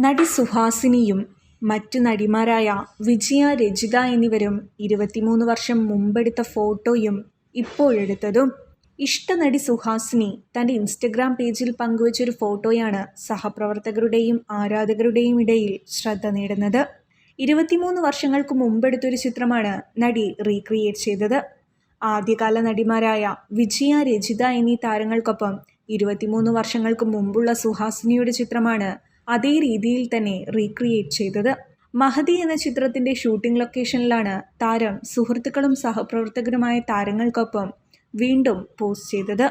നടി സുഹാസിനിയും മറ്റു നടിമാരായ വിജയ രജിത എന്നിവരും ഇരുപത്തിമൂന്ന് വർഷം മുമ്പെടുത്ത ഫോട്ടോയും ഇപ്പോഴെടുത്തതും ഇഷ്ടനടി സുഹാസിനി തന്റെ ഇൻസ്റ്റഗ്രാം പേജിൽ പങ്കുവച്ചൊരു ഫോട്ടോയാണ് സഹപ്രവർത്തകരുടെയും ആരാധകരുടെയും ഇടയിൽ ശ്രദ്ധ നേടുന്നത്. ഇരുപത്തിമൂന്ന് വർഷങ്ങൾക്ക് മുമ്പെടുത്തൊരു ചിത്രമാണ് നടി റീക്രിയേറ്റ് ചെയ്തത്. ആദ്യകാല നടിമാരായ വിജയ രജിത എന്നീ താരങ്ങൾക്കൊപ്പം ഇരുപത്തിമൂന്ന് വർഷങ്ങൾക്ക് മുമ്പുള്ള സുഹാസിനിയുടെ ചിത്രമാണ് അതേ രീതിയിൽ തന്നെ റീക്രിയേറ്റ് ചെയ്തത്. മഹതി എന്ന ചിത്രത്തിന്റെ ഷൂട്ടിംഗ് ലൊക്കേഷനിലാണ് താരം സുഹൃത്തുക്കളും സഹപ്രവർത്തകരുമായ താരങ്ങൾക്കൊപ്പം വീണ്ടും പോസ്റ്റ് ചെയ്തത്.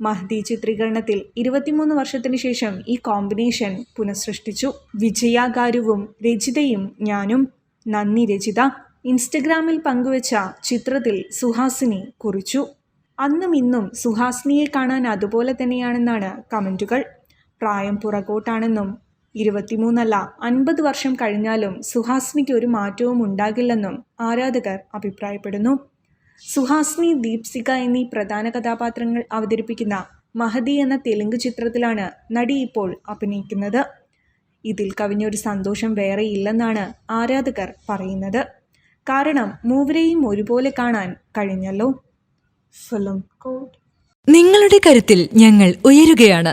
മഹദി ചിത്രീകരണത്തിൽ ഇരുപത്തിമൂന്ന് വർഷത്തിന് ശേഷം ഈ കോമ്പിനേഷൻ പുനഃസൃഷ്ടിച്ചു. വിജയാകാരുവും രചിതയും ഞാനും. നന്ദി രചിത ഇൻസ്റ്റഗ്രാമിൽ പങ്കുവച്ച ചിത്രത്തിൽ സുഹാസിനി കുറിച്ചു. അന്നും ഇന്നും സുഹാസിനിയെ കാണാൻ അതുപോലെ തന്നെയാണെന്നാണ് കമന്റുകൾ പ്രായം പുറകോട്ടാണെന്നും ഇരുപത്തിമൂന്നല്ല അൻപത് വർഷം കഴിഞ്ഞാലും സുഹാസ്നിക്ക് ഒരു മാറ്റവും ഉണ്ടാകില്ലെന്നും ആരാധകർ അഭിപ്രായപ്പെടുന്നു. സുഹാസ്നി ദീപ്സിക എന്നീ പ്രധാന കഥാപാത്രങ്ങൾ അവതരിപ്പിക്കുന്ന മഹതി എന്ന തെലുങ്ക് ചിത്രത്തിലാണ് നടി ഇപ്പോൾ അഭിനയിക്കുന്നത്. ഇതിൽ കവിഞ്ഞൊരു സന്തോഷം വേറെ ഇല്ലെന്നാണ് ആരാധകർ പറയുന്നത്. കാരണം മൂവരെയും ഒരുപോലെ കാണാൻ കഴിഞ്ഞല്ലോ. നിങ്ങളുടെ കരുത്തിൽ ഞങ്ങൾ ഉയരുകയാണ്.